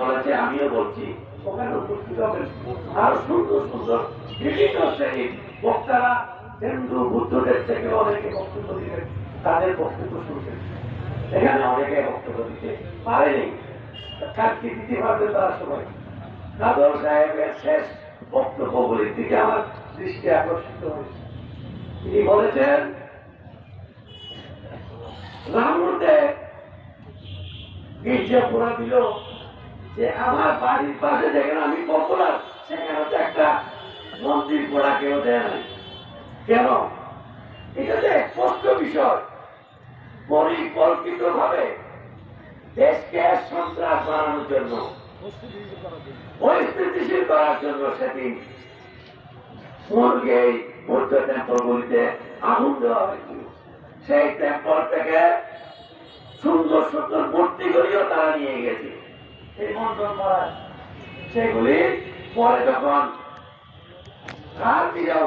বলেছে আমিও বলছি। ওখানে উপস্থিত হবেন আর সুন্দর সুন্দর বিভিন্ন শ্রেণির বক্তারা হিন্দু, বুদ্ধদের থেকে অনেকে বক্তব্য দিলেন তাদের বক্তব্য শুনছেন। এখানে অনেকে বক্তব্য দিতে পারেনি। কাজকে দিতে পারবে তারা সবাই। কাদর সাহেবের শেষ বক্তব্যগুলির দিকে আমার দৃষ্টি আকর্ষিত হয়েছে। তিনি বলেছেন রামতে গির্জা পোড়া দিল যে আমার বাড়ির পাশে যেখানে আমি পপুলার সেখানে তো একটা মন্দির পোড়া কেউ দেয় না কেন? এটা যে স্পষ্ট বিষয়। পরিকল্পিত ভাবে দেশকে সন্ত্রাস বানানোর জন্য, পরিস্থিতিশীল করার জন্য সেদিন মুরগে বৌদ্ধ টেম্পলগুলিতে আগুন দেওয়া হয়েছিল। সেই টেম্পল থেকে সুন্দর সুন্দর মূর্তিগুলিও তারা নিয়ে গেছে। এই মন্ডল সেগুলি পরে যখন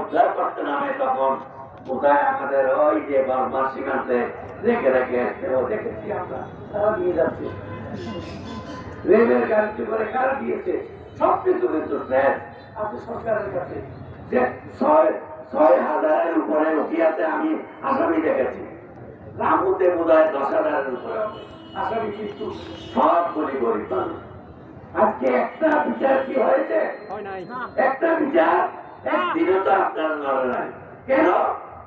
উদ্ধার করতে নামে, তখন কোথায় আমাদের ওই যে সীমান্তে রেখে রেখে দেখেছি আমরা, তারা নিয়ে যাচ্ছে। রেলের গাড়িতে করে দিয়েছে? সব কিছু কিন্তু সরকারের কাছে। যে ছয় ছয় হাজারের উপরে আমি আসামি দেখেছি। রামুতে বোধ হয় দশ হাজারের উপরে আসামি কিন্তু সবগুলি গরিব মানুষ। আজকে একটা বিচার কি হয়েছে? একটা বিচার? একদিনও তো আপনার লড়ে নাই। কেন?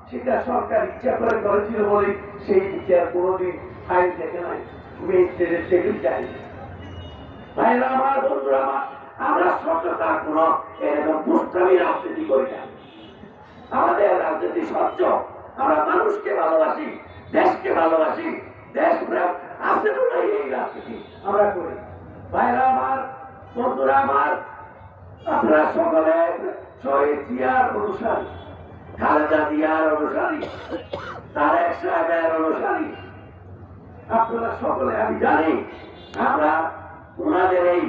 সেটা সরকার ইচ্ছা করে করেছিল বলে সেই বিচার কোনোদিন ফাইল দেখে নাই। মেজিস্ট্রেটের সেগুলি চাই ভাইরা আমার বন্ধুরা আমার আমরা সততা কোন এরকম দুষ্টামি রাজনীতি করি না। আমাদের রাজনীতি স্বচ্ছ। আমরা মানুষকে ভালোবাসি দেশকে ভালোবাসি দেশ প্রেম আছে বলেই এই রাজনীতি আমরা করি। ভাইরা আমার, বন্ধুরা আমার, আপনারা সকলে শহীদ জিয়ার অনুসারী, খালেদা জিয়ার অনুসারী, তারেক সাহেবের অনুসারী। আপনারা সকলে, আমি জানি, আমরা ওনাদের এই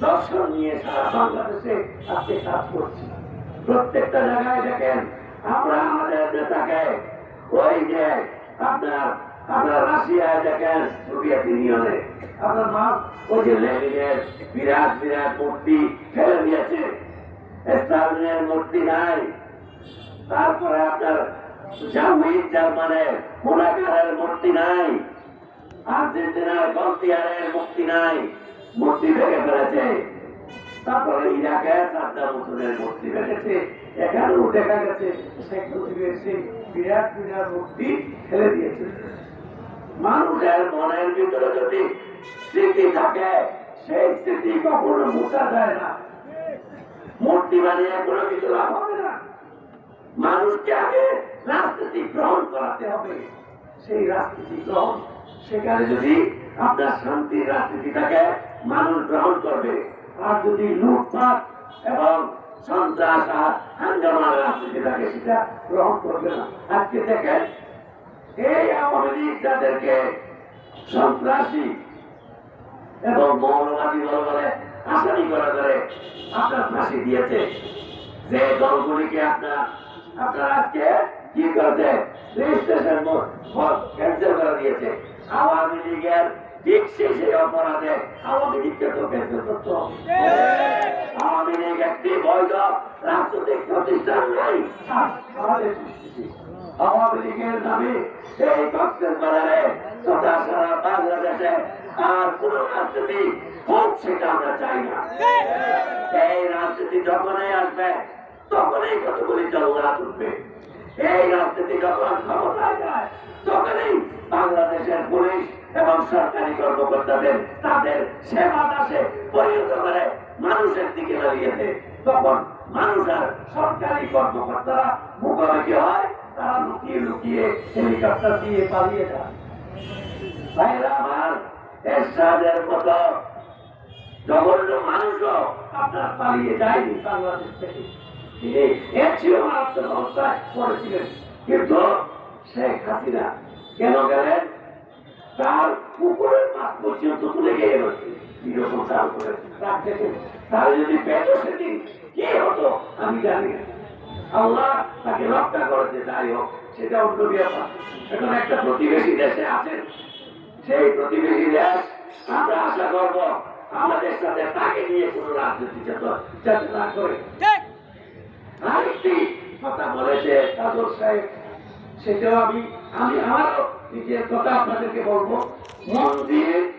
দর্শন নিয়ে সারা বাংলাদেশে আজকে কাজ করছি। প্রত্যেকটা জায়গায় দেখেন, আমরা আমাদের নেতাকে ওই যে আপনার আপনার রাশিয়ায় দেখেন সোভিয়েত ইউনিয়নে আপনার মা ওই যে লেনিনের বিরাট বিরাট মূর্তি ফেলে দিয়েছে। স্টালিনের মূর্তি নাই। তারপরে আপনার জার্মানি জার্মানের মোনাকারের মূর্তি নাই। আর্জেন্টিনার গলতিয়ারের মূর্তি নাই। মূর্তি ভেঙে ফেলেছে। তারপরে ইরাকে সাদ্দাম হুসেনের মূর্তি ভেঙেছে। এখানেও দেখা গেছে, শেখ মুজিবের সেই বিরাট বিরাট মূর্তি ফেলে দিয়েছে। মানুষের মনের ভিতরে যদি স্মৃতি থাকে, সেই স্মৃতি কখনো মুছা যায় না। মূর্তি বানিয়ে কোনো কিছু লাভ হবে না। মানুষকে আগে রাজনীতি গ্রহণ করাতে হবে। সেই রাজনীতি গ্রহণ, সেখানে যদি আপনার শান্তির রাজনীতি থাকে, মানুষ গ্রহণ করবে। আর যদি লুটপাট এবং সন্ত্রাস আর হাঙ্গামার রাজনীতি থাকে, সেটা গ্রহণ করবে না। আজকে দেখেন এই আওয়ামী লীগ যাদেরকে সন্ত্রাসী এবং মৌলবাদী দল বলে আসামি করে করে, আপনার ফাঁসি দিয়েছে। যে দলগুলিকে আপনার আপনার আজকে কি করেছে? রেজিস্ট্রেশন ক্যান্সেল করে দিয়েছে। আওয়ামী লীগের ঠিক শেষে অপরাধে আওয়ামী লীগকে তো ক্যান্সেল করতে আওয়ামী লীগ একটি বৈধ রাজনৈতিক প্রতিষ্ঠান নাই। আমাদের আওয়ামী লীগের নামে এই বাজারে তথা সারা বাংলাদেশে আর কোন রাজনীতি হোক সেটা আমরা চাই না। এই রাজনীতি যখনই আসবে, তখনই কতগুলি জল্লা তুলবে এই রাজনীতি যখন ক্ষমতায় যায়, তখনই বাংলাদেশের পুলিশ এবং সরকারি কর্মকর্তাদের তাদের সেবা দাসে পরিণত করে মানুষের দিকে দাঁড়িয়ে দেয়। তখন মানুষ আর সরকারি কর্মকর্তারা মুখোমুখি হয়। তারা লুকিয়ে লুকিয়ে হেলিকপ্টার দিয়ে পালিয়ে যায়। ভাইরা আমার মতো জঘন্য মানুষও আপনার পালিয়ে যায়নি বাংলাদেশ থেকে। কিন্তু হাসিনা কেন তার পুকুরের মাছ পর্যন্ত গিয়ে তার যদি সেদিন কি হতো আমি জানি না। আল্লাহ তাকে রক্ষা করেছে যাই হোক সেটা অন্য ব্যাপার এখন একটা প্রতিবেশী দেশে আছেন সেই প্রতিবেশী দেশ আমরা আশা করব আমাদের সাথে তাকে নিয়ে কোনো রাজনীতি যাতে- না করে। আরেকটি কথা বলেছে কাজল সাহেব সেটাও আমি আমি আরও নিজের কথা আপনাদেরকে বলব। মন্দির